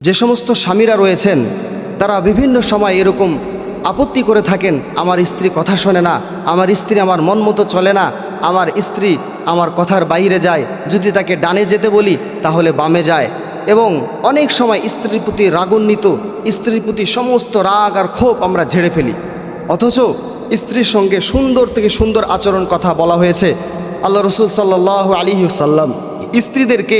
যে সমস্ত স্বামীরা রয়েছেন, তারা বিভিন্ন সময় এরকম আপত্তি করে থাকেন, আমার স্ত্রী কথা শোনে না, আমার স্ত্রী আমার মন মতো চলে না, আমার স্ত্রী আমার কথার বাইরে যায়, যদি তাকে ডানে যেতে বলি, তাহলে বামে যায়। এবং অনেক সময় স্ত্রীর প্রতি রাগান্বিত, স্ত্রীর প্রতি সমস্ত রাগ আর ক্ষোভ আমরা ঝেড়ে ফেলি। অথচ স্ত্রীর সঙ্গে সুন্দর থেকে সুন্দর আচরণ কথা বলা হয়েছে আল্লাহ রসুল সাল্লাহ আলী সাল্লাম স্ত্রীদেরকে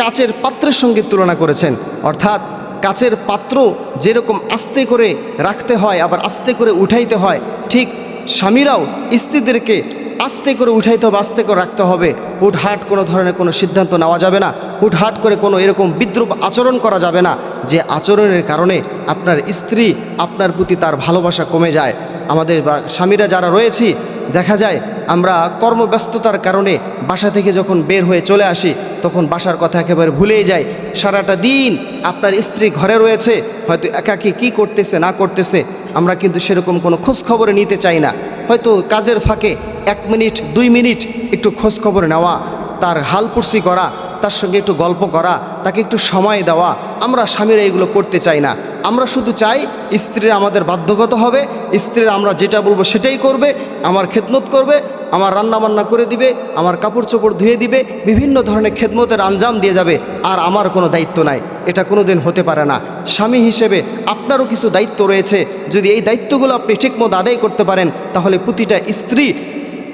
কাচের পাত্রের সঙ্গে তুলনা করেছেন। অর্থাৎ কাচের পাত্র যেরকম আস্তে করে রাখতে হয়, আবার আস্তে করে উঠাইতে হয়, ঠিক স্বামীরাও স্ত্রীদেরকে আস্তে করে উঠাইতে হবে, আস্তে করে রাখতে হবে। হুটহাট কোনো ধরনের কোনো সিদ্ধান্ত নেওয়া যাবে না। হুটহাট করে কোনো এরকম বিদ্রুপ আচরণ করা যাবে না, যে আচরণের কারণে আপনার স্ত্রী আপনার প্রতি তার ভালোবাসা কমে যায়। আমাদের স্বামীরা যারা রয়েছি দেখা যায়, আমরা কর্মব্যস্ততার কারণে বাসা থেকে যখন বের হয়ে চলে আসি, তখন বাসার কথা একেবারে ভুলেই যাই। সারাটা দিন আপনার স্ত্রী ঘরে রয়েছে, হয়তো একাকি কি করতেছে, না করতেছে, আমরা কিন্তু সেরকম কোনো খোঁজ খবরে নিতে চাই না। হয়তো কাজের ফাঁকে এক মিনিট, দুই মিনিট একটু খোঁজখবর নেওয়া, তার হালপুরসি করা তার সঙ্গে একটু গল্প করা, তাকে একটু সময় দেওয়া, আমরা স্বামীরা এগুলো করতে চাই না। আমরা শুধু চাই স্ত্রীরা আমাদের বাধ্যগত হবে স্ত্রীরা আমরা যেটা বলব সেটাই করবে, আমার খেদমত করবে, আমার রান্না বান্না করে দিবে, আমার কাপড় চোপড় ধুয়ে দিবে, বিভিন্ন ধরনের খেদমতের আঞ্জাম দিয়ে যাবে, আর আমার কোনো দায়িত্ব নাই। এটা কোনো দিন হতে পারে না। স্বামী হিসেবে আপনারও কিছু দায়িত্ব রয়েছে। যদি এই দায়িত্বগুলো আপনি ঠিকমতো আদায় করতে পারেন, তাহলে প্রতিটা স্ত্রী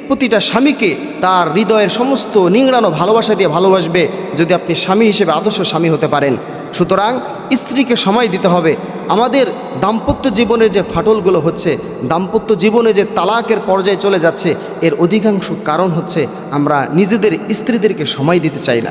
প্রতিটা স্বামীকে তার হৃদয়ের সমস্ত নিংড়ানো ভালোবাসা দিয়ে ভালোবাসবে যদি আপনি স্বামী হিসেবে আদর্শ স্বামী হতে পারেন। সুতরাং স্ত্রীকে সময় দিতে হবে। আমাদের দাম্পত্য জীবনের যে ফাটলগুলো হচ্ছে, দাম্পত্য জীবনে যে তালাকের পর্যায়ে চলে যাচ্ছে, এর অধিকাংশ কারণ হচ্ছে আমরা নিজেদের স্ত্রীদেরকে সময় দিতে চাই না।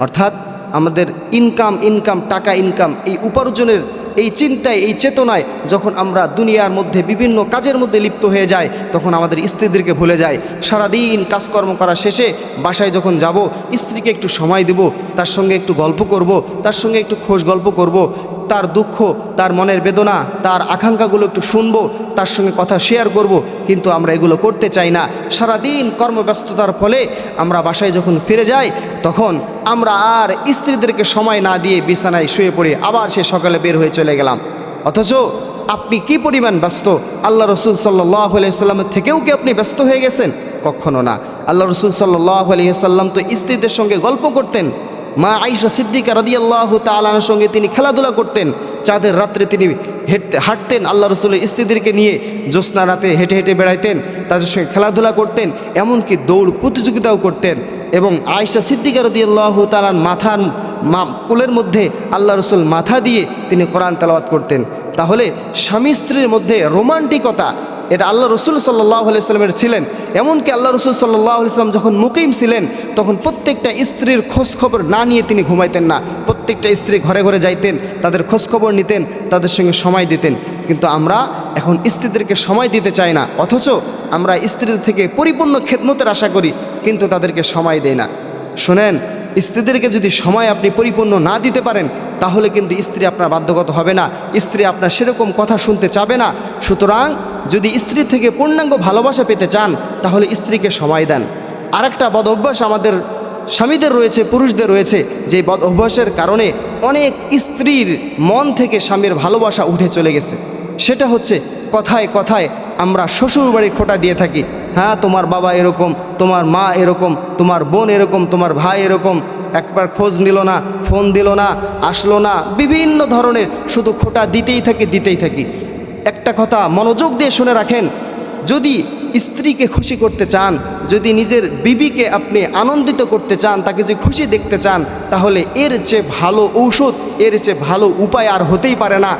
অর্থাৎ আমাদের ইনকাম ইনকাম টাকা ইনকাম এই উপার্জনের এই চিন্তায়, এই চেতনায় যখন আমরা দুনিয়ার মধ্যে বিভিন্ন কাজের মধ্যে লিপ্ত হয়ে যায় তখন আমাদের স্ত্রীদেরকে ভুলে যায় সারাদিন কাজকর্ম করা শেষে বাসায় যখন যাব, স্ত্রীকে একটু সময় দেব, তার সঙ্গে একটু গল্প করব, তার সঙ্গে একটু খোশ গল্প করব তার দুঃখ, তার মনের বেদনা, তার আকাঙ্ক্ষাগুলো একটু শুনব, তার সঙ্গে কথা শেয়ার করব, কিন্তু আমরা এগুলো করতে চাই না। সারাদিন কর্মব্যস্ততার ফলে আমরা বাসায় যখন ফিরে যাই, তখন আমরা আর স্ত্রীদেরকে সময় না দিয়ে বিছানায় শুয়ে পড়ে আবার সে সকালে বের হয়ে চলে গেলাম। অথচ আপনি কি পরিমাণ ব্যস্ত? আল্লাহ রসুল সাল্লাহ সাল্লামের থেকেও কি আপনি ব্যস্ত হয়ে গেছেন? কখনো না। আল্লাহ রসুল সাল্লাহ সাল্লাম তো স্ত্রীদের সঙ্গে গল্প করতেন। মা আইসা সিদ্দিকা রদিয়াল্লাহ তালার সঙ্গে তিনি খেলাধুলা করতেন। চাঁদের রাত্রে তিনি হেঁটতে, হাঁটতেন। আল্লাহ রসুলের স্ত্রীদেরকে নিয়ে জ্যোৎস্না রাতে হেঁটে হেঁটে বেড়াইতেন। তাদের সঙ্গে খেলাধুলা করতেন, এমনকি দৌড় প্রতিযোগিতাও করতেন। এবং আয়সা সিদ্দিকা রদিয়াল্লাহ তালার মাথার মা, কোলের মধ্যে আল্লাহ রসুল মাথা দিয়ে তিনি কোরআন তেলাওয়াত করতেন। তাহলে স্বামী স্ত্রীর মধ্যে রোমান্টিকতা এটা আল্লাহ রসুল সাল্লাহ সাল্লামের ছিলেন। এমনকি আল্লাহ রসুল সাল্লাহ সাল্লাম যখন মুকিম ছিলেন, তখন প্রত্যেকটা স্ত্রীর খোঁজ খবর না নিয়ে তিনি ঘুমাইতেন না। প্রত্যেকটা স্ত্রী ঘরে ঘরে যাইতেন, তাদের খোঁজখবর নিতেন, তাদের সঙ্গে সময় দিতেন। কিন্তু আমরা এখন স্ত্রীদেরকে সময় দিতে চাই না, অথচ আমরা স্ত্রীদের থেকে পরিপূর্ণ খেদমতের আশা করি, কিন্তু তাদেরকে সময় দেই না। শোনেন স্ত্রীদেরকে যদি সময় আপনি পরিপূর্ণ না দিতে পারেন, তাহলে কিন্তু স্ত্রী আপনার বাধ্যগত হবে না। স্ত্রী আপনার সেরকম কথা শুনতে চাবে না। সুতরাং যদি স্ত্রী থেকে পূর্ণাঙ্গ ভালোবাসা পেতে চান, তাহলে স্ত্রীকে সময় দেন। আরেকটা বদ অভ্যাস আমাদের স্বামীদের রয়েছে, পুরুষদের রয়েছে। যে বদ অভ্যাসের কারণে অনেক স্ত্রীর মন থেকে স্বামীর ভালোবাসা উঠে চলে গেছে। সেটা হচ্ছে কথায় কথায় আমরা শ্বশুর বাড়ি খোটা দিয়ে থাকি। হ্যাঁ তোমার বাবা এরকম, তোমার মা এরকম, তোমার বোন এরকম, তোমার ভাই এরকম। একবার খোঁজ নিল না, ফোন দিল না, আসলো না। বিভিন্ন ধরনের শুধু খোটা দিতেই থাকি দিতেই থাকি। একটা কথা মনোযোগ দিয়ে শুনে রাখেন, যদি স্ত্রীকে খুশি করতে চান, যদি নিজের বিবিকে আপনি আনন্দিত করতে চান, তাকে যদি খুশি দেখতে চান, তাহলে এর চেয়ে ভালো ঔষধ, এর চেয়ে ভালো উপায় আর হতেই পারে না।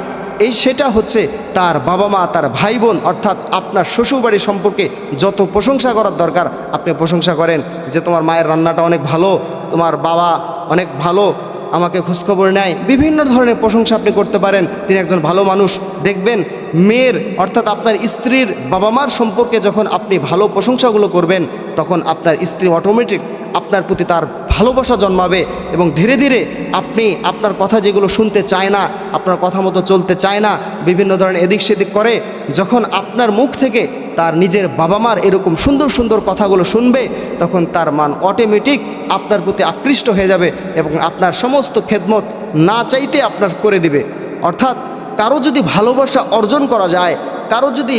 এই সেটা হচ্ছে তার বাবা মা, তার ভাই বোন, অর্থাৎ আপনার শ্বশুরবাড়ি সম্পর্কে যত প্রশংসা করার দরকার, আপনি প্রশংসা করেন যে তোমার মায়ের রান্নাটা অনেক ভালো, তোমার বাবা অনেক ভালো আমাকে খোঁজখবর নেয়। বিভিন্ন ধরনের প্রশংসা আপনি করতে পারেন। তিনি একজন ভালো মানুষ। দেখবেন মেয়ের, অর্থাৎ আপনার স্ত্রীর বাবা মার সম্পর্কে যখন আপনি ভালো প্রশংসাগুলো করবেন, তখন আপনার স্ত্রী অটোমেটিক আপনার প্রতি তার ভালোবাসা জন্মাবে এবং ধীরে ধীরে আপনি আপনার কথা যেগুলো শুনতে চায় না, আপনার কথা মতো চলতে চায় না, বিভিন্ন ধরনের এদিক সেদিক করে, যখন আপনার মুখ থেকে তার নিজের বাবা মার এরকম সুন্দর সুন্দর কথাগুলো শুনবে, তখন তার মান অটোমেটিক আপনার প্রতি আকৃষ্ট হয়ে যাবে এবং আপনার সমস্ত খেদমত না চাইতে আপনার করে দিবে অর্থাৎ কারও যদি ভালোবাসা অর্জন করা যায়, কারও যদি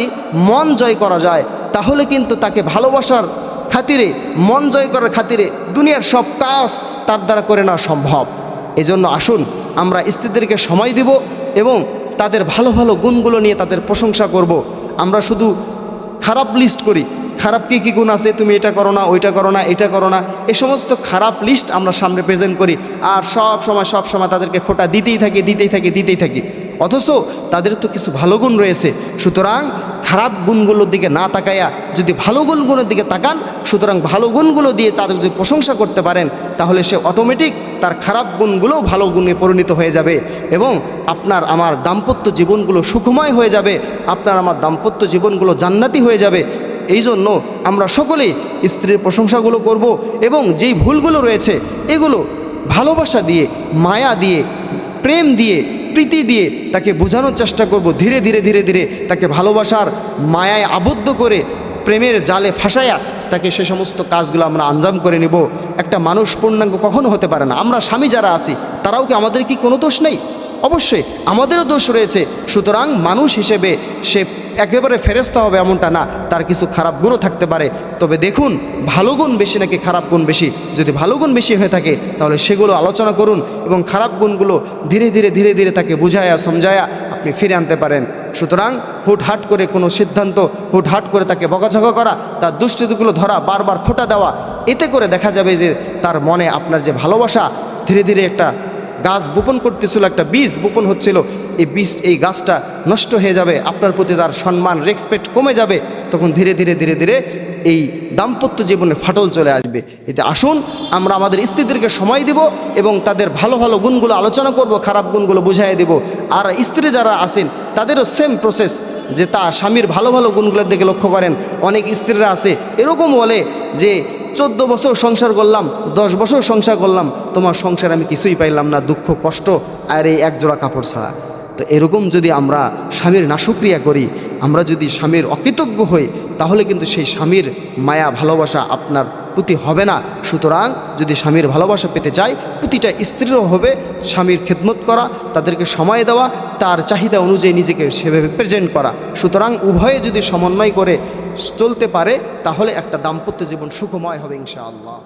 মন জয় করা যায়, তাহলে কিন্তু তাকে ভালোবাসার খাতিরে, মন জয় করার খাতিরে দুনিয়ার সব কাজ তার দ্বারা করে নেওয়া সম্ভব এজন্য আসুন, আমরা স্ত্রীদেরকে সময় দিব এবং তাদের ভালো ভালো গুণগুলো নিয়ে তাদের প্রশংসা করব। আমরা শুধু খারাপ লিস্ট করি। খারাপ কী কী গুণ আছে? তুমি এটা করো না, ওইটা করো না, এটা করো না। এ সমস্ত খারাপ লিস্ট আমরা সামনে প্রেজেন্ট করি। আর সব সময় সব সময় তাদেরকে খোটা দিতেই থাকি দিতেই থাকি দিতেই থাকি। অথচ তাদের তো কিছু ভালো গুণ রয়েছে। সুতরাং খারাপ গুণগুলোর দিকে না তাকাইয়া যদি ভালো গুণগুলোর দিকে তাকান, সুতরাং ভালো গুণগুলো দিয়ে তাদের যদি প্রশংসা করতে পারেন, তাহলে সে অটোমেটিক তার খারাপ গুণগুলো ভালো গুণে পরিণত হয়ে যাবে এবং আপনার আমার দাম্পত্য জীবনগুলো সুখময় হয়ে যাবে, আপনার আমার দাম্পত্য জীবনগুলো জান্নাতি হয়ে যাবে। এই জন্য আমরা সকলেই স্ত্রীর প্রশংসাগুলো করব এবং যেই ভুলগুলো রয়েছে, এগুলো ভালোবাসা দিয়ে, মায়া দিয়ে, প্রেম দিয়ে প্রীতি দিয়ে তাকে বোঝানোর চেষ্টা করব। ধীরে ধীরে ধীরে ধীরে তাকে ভালোবাসার মায়ায় আবদ্ধ করে প্রেমের জালে ফাঁসাইয়া তাকে সে সমস্ত কাজগুলো আমরা আঞ্জাম করে নেব। একটা মানুষ পূর্ণাঙ্গ কখনো হতে পারে না। আমরা স্বামী যারা আছি, তারাও কি আমাদের কি কোনো দোষ নেই? অবশ্যই আমাদেরও দোষ রয়েছে। সুতরাং মানুষ হিসেবে সে একেবারে ফেরেস্তা হবে এমনটা না। তার কিছু খারাপ গুণও থাকতে পারে। তবে দেখুন, ভালো গুণ বেশি নাকি খারাপ গুণ বেশি। যদি ভালো গুণ বেশি হয়ে থাকে, তাহলে সেগুলো আলোচনা করুন এবং খারাপ গুণগুলো ধীরে ধীরে ধীরে ধীরে তাকে বুঝায়া, সমঝায়া আপনি ফিরে আনতে পারেন। সুতরাং হুটহাট করে কোনো সিদ্ধান্ত, হুটহাট করে তাকে বকাঝকা করা, তার দুষ্টিগুলো ধরা, বারবার খোটা দেওয়া, এতে করে দেখা যাবে যে তার মনে আপনার যে ভালোবাসা, ধীরে ধীরে একটা গাছ বপন করতেছিল একটা বীজ, বপন হচ্ছিল, এই বীজ, এই গাছটা নষ্ট হয়ে যাবে, আপনার প্রতি তার সম্মান রেসপেক্ট কমে যাবে, তখন ধীরে ধীরে ধীরে ধীরে এই দাম্পত্য জীবনে ফাটল চলে আসবে। এতে আসুন, আমরা আমাদের স্ত্রীদেরকে সময় দিব এবং তাদের ভালো ভালো গুণগুলো আলোচনা করব, খারাপ গুণগুলো বুঝাই দেব। আর স্ত্রী যারা আছেন, তাদেরও সেম প্রসেস যে তা স্বামীর ভালো ভালো গুণগুলোর দিকে লক্ষ্য করেন। অনেক স্ত্রীরা আছে, এরকম বলে যে চোদ্দ বছর সংসার করলাম, দশ বছর সংসার করলাম, তোমার সংসার আমি কিছুই পাইলাম না, দুঃখ, কষ্ট, আর এই একজোড়া কাপড় ছাড়া। তো এরকম যদি আমরা স্বামীর নাশক্রিয়া করি, আমরা যদি স্বামীর অকৃতজ্ঞ হই, তাহলে কিন্তু সেই স্বামীর মায়া, ভালোবাসা আপনার প্রতি হবে না। সুতরাং যদি স্বামীর ভালোবাসা পেতে চাই প্রতিটা স্ত্রীরও হবে স্বামীর খেদমত করা, তাদেরকে সময় দেওয়া, তার চাহিদা অনুযায়ী নিজেকে সেভাবে প্রেজেন্ট করা। সুতরাং উভয়ে যদি সমন্বয় করে চলতে পারে, তাহলে একটা দাম্পত্য জীবন সুখময় হবে ইনশাআল্লাহ।